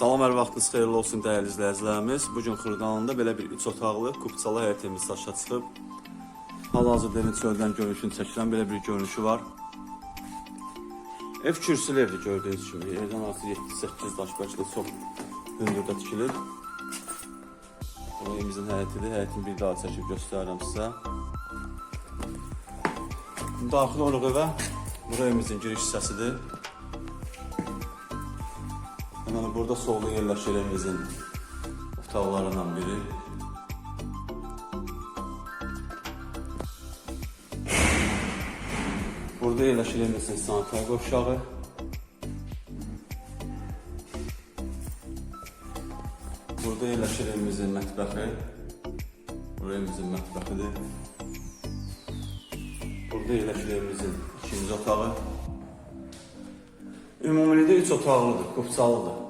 Salam, hər vaxtınız xeyirli olsun dəyərli izləyicilərimiz. Bu gün Xırdalanında belə bir 3 otaqlı kupçalı həyətimiz daşa çıxıb. Hal-hazırda evin çöldən görünüşünü çəkilən belə bir görünüşü var. Ev kürsülü evdir gördüyünüz kimi. Evdən artıq 7-8 daş də çox hündürdə tikilir. Bu evimizin həyətidir. Həyətini bir daha çəkib göstərirəm sizə. Daxil oluq evə. Bura evimizin giriş hissəsidir. Hemen burada solda yerləşir evimizin otaqlarından biri. Burada yerləşir evimizin sanitar qovşağı. Burada yerləşir evimizin mətbəxi. Burası evimizin mətbəxidir. Burada yerləşir evimizin ikinci otağı. Ümumilikdə 3 otaqlıdır, qupçalıdır.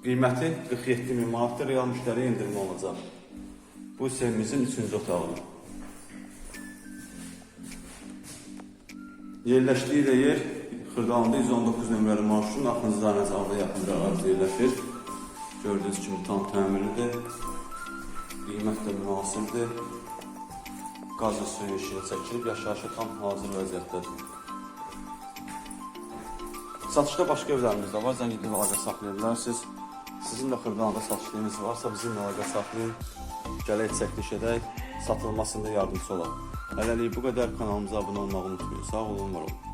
Qiyməti 47 min manatdır, real müştəri endirmə olacaq. Bu isə evimizin 3-cü otağıdır. Yerləşdiyi də yer Xırdalanda 119 nömrəli marşrutun Axınızda Nəzarda yaxında ərazi yerləşir. Gördüyünüz kimi tam təmirlidir. Qiymət də münasibdir. Qaz və suyu işinə çəkilib, yaşayışı tam hazır vəziyyətdədir. Satışda başqa evlərimiz də var. Zəng edib əlaqə saxlaya bilərsiniz. Sizin də Xırdalanında satışlarınız varsa bizimlə əlaqə saxlayın. Gələk çəkiliş edək, satılmasında yardımcı olaq. Hələlik bu qədər kanalımıza abunə olmağı unutmayın. Sağ olun, var olun.